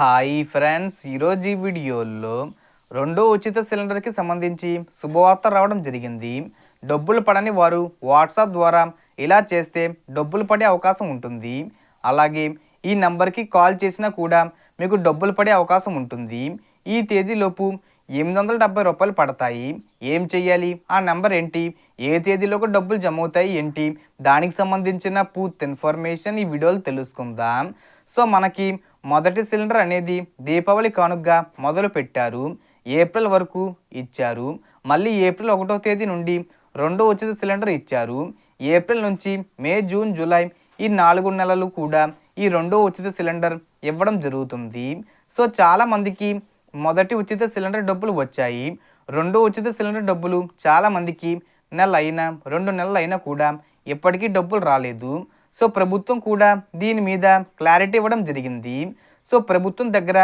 Hi friends. ఈరోజు ఈ వీడియోలో రెండో ఉచిత సిలిండర్కి సంబంధించి శుభవార్త రావడం జరిగింది. డబ్బులు పడని వారు వాట్సాప్ ద్వారా ఇలా చేస్తే డబ్బులు పడే అవకాశం ఉంటుంది. అలాగే ఈ నంబర్కి కాల్ చేసినా కూడా మీకు డబ్బులు పడే అవకాశం ఉంటుంది. ఈ తేదీలోపు ఎనిమిది వందల డెబ్బై రూపాయలు పడతాయి. ఏం చెయ్యాలి ఆ నెంబర్ ఏంటి? ఏ తేదీలోకి డబ్బులు జమ అవుతాయి? ఏంటి? దానికి సంబంధించిన పూర్తి ఇన్ఫర్మేషన్ ఈ వీడియోలో తెలుసుకుందాం. సో మనకి మొదటి సిలిండర్ అనేది దీపావళి కానుగ్గా మొదలు పెట్టారు ఏప్రిల్ వరకు ఇచ్చారు. మళ్ళీ ఏప్రిల్ ఒకటో తేదీ నుండి రెండో ఉచిత సిలిండర్ ఇచ్చారు. ఏప్రిల్ నుంచి మే జూన్ జూలై ఈ నాలుగు నెలలు కూడా ఈ రెండో ఉచిత సిలిండర్ ఇవ్వడం జరుగుతుంది. సో చాలామందికి మొదటి ఉచిత సిలిండర్ డబ్బులు వచ్చాయి. రెండో ఉచిత సిలిండర్ డబ్బులు చాలామందికి నెల అయినా రెండు నెలలు అయినా కూడా ఇప్పటికీ డబ్బులు రాలేదు. సో ప్రభుత్వం కూడా దీని మీద క్లారిటీ ఇవ్వడం జరిగింది. సో ప్రభుత్వం దగ్గర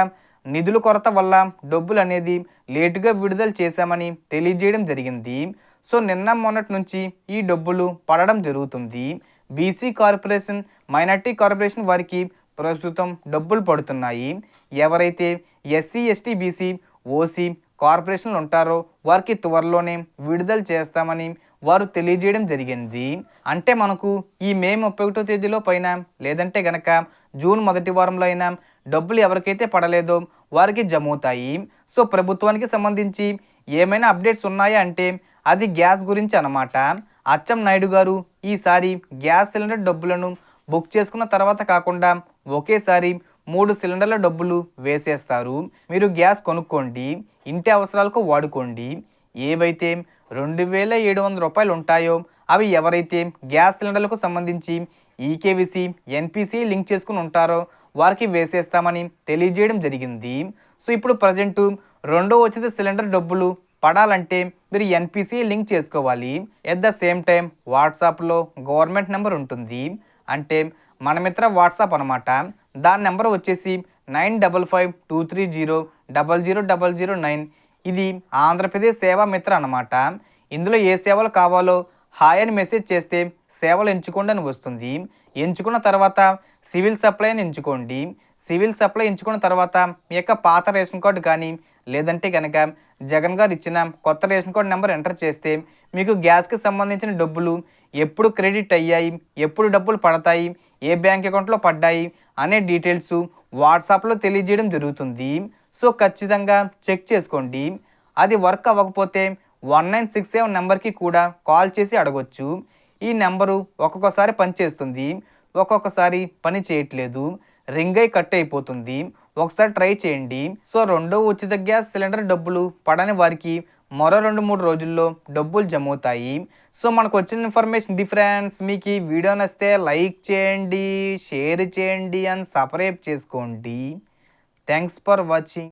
నిధుల కొరత వల్ల డబ్బులు అనేది లేటుగా విడుదల చేశామని తెలియజేయడం జరిగింది. సో నిన్న మొన్నటి నుంచి ఈ డబ్బులు పడడం జరుగుతుంది. బీసీ కార్పొరేషన్ మైనార్టీ కార్పొరేషన్ వారికి ప్రస్తుతం డబ్బులు పడుతున్నాయి. ఎవరైతే ఎస్సీ ఎస్టీ బీసీ ఓసీ కార్పొరేషన్లు ఉంటారో వారికి త్వరలోనే విడుదల చేస్తామని వారు తెలియజేయడం జరిగింది. అంటే మనకు ఈ మే ముప్పై ఒకటో తేదీలో పైన లేదంటే గనక జూన్ మొదటి వారంలో అయినా డబ్బులు ఎవరికైతే పడలేదో వారికి జమ అవుతాయి సో ప్రభుత్వానికి సంబంధించి ఏమైనా అప్డేట్స్ ఉన్నాయా అంటే అది గ్యాస్ గురించి అన్నమాట. అచ్చం నాయుడు గారు ఈసారి గ్యాస్ సిలిండర్ డబ్బులను బుక్ చేసుకున్న తర్వాత కాకుండా ఒకేసారి మూడు సిలిండర్ల డబ్బులు వేసేస్తారు. మీరు గ్యాస్ కొనుక్కోండి ఇంటి అవసరాలకు వాడుకోండి. ఏవైతే రెండు వేల ఏడు వందల రూపాయలు ఉంటాయో అవి ఎవరైతే గ్యాస్ సిలిండర్లకు సంబంధించి ఈకేవిసి ఎన్పిసి లింక్ చేసుకుని ఉంటారో వారికి వేసేస్తామని తెలియజేయడం జరిగింది. సో ఇప్పుడు ప్రజెంటు రెండో ఉచిత సిలిండర్ డబ్బులు పడాలంటే మీరు ఎన్పిసి లింక్ చేసుకోవాలి. ఎట్ ద సేమ్ టైం వాట్సాప్లో గవర్నమెంట్ నెంబర్ ఉంటుంది. అంటే మన మిత్ర వాట్సాప్ అనమాట దాని నెంబర్ వచ్చేసి nine double five two three zero double zero double zero nine ఇది ఆంధ్రప్రదేశ్ సేవా మిత్ర అన్నమాట. ఇందులో ఏ సేవలు కావాలో హాయ్ అని మెసేజ్ చేస్తే సేవలు ఎంచుకోండి అని వస్తుంది. ఎంచుకున్న తర్వాత సివిల్ సప్లై అని ఎంచుకోండి. సివిల్ సప్లై ఎంచుకున్న తర్వాత మీ యొక్క పాత రేషన్ కార్డు కానీ లేదంటే కనుక జగన్ గారు ఇచ్చిన కొత్త రేషన్ కార్డు నెంబర్ ఎంటర్ చేస్తే మీకు గ్యాస్కి సంబంధించిన డబ్బులు ఎప్పుడు క్రెడిట్ అయ్యాయి ఎప్పుడు డబ్బులు పడతాయి ఏ బ్యాంక్ అకౌంట్లో పడ్డాయి అనే డీటెయిల్స్ వాట్సాప్లో తెలియజేయడం జరుగుతుంది. సో ఖచ్చితంగా చెక్ చేసుకోండి. అది వర్క్ అవ్వకపోతే వన్ నైన్ సిక్స్ సెవెన్ నెంబర్కి కూడా కాల్ చేసి అడగొచ్చు. ఈ నెంబరు ఒక్కొక్కసారి పనిచేస్తుంది. ఒక్కొక్కసారి పని చేయట్లేదు. రింగ్ అయి కట్ అయిపోతుంది. ఒకసారి ట్రై చేయండి. సో రెండో ఉచిత గ్యాస్ సిలిండర్ డబ్బులు పడని వారికి మరో రెండు మూడు రోజుల్లో డబ్బులు జమ అవుతాయి సో మనకు వచ్చిన ఇన్ఫర్మేషన్ డిఫరెన్స్ మీకు ఈ వీడియో నచ్చితే లైక్ చేయండి షేర్ చేయండి అండ్ సబ్స్క్రైబ్ చేసుకోండి. Thanks for watching.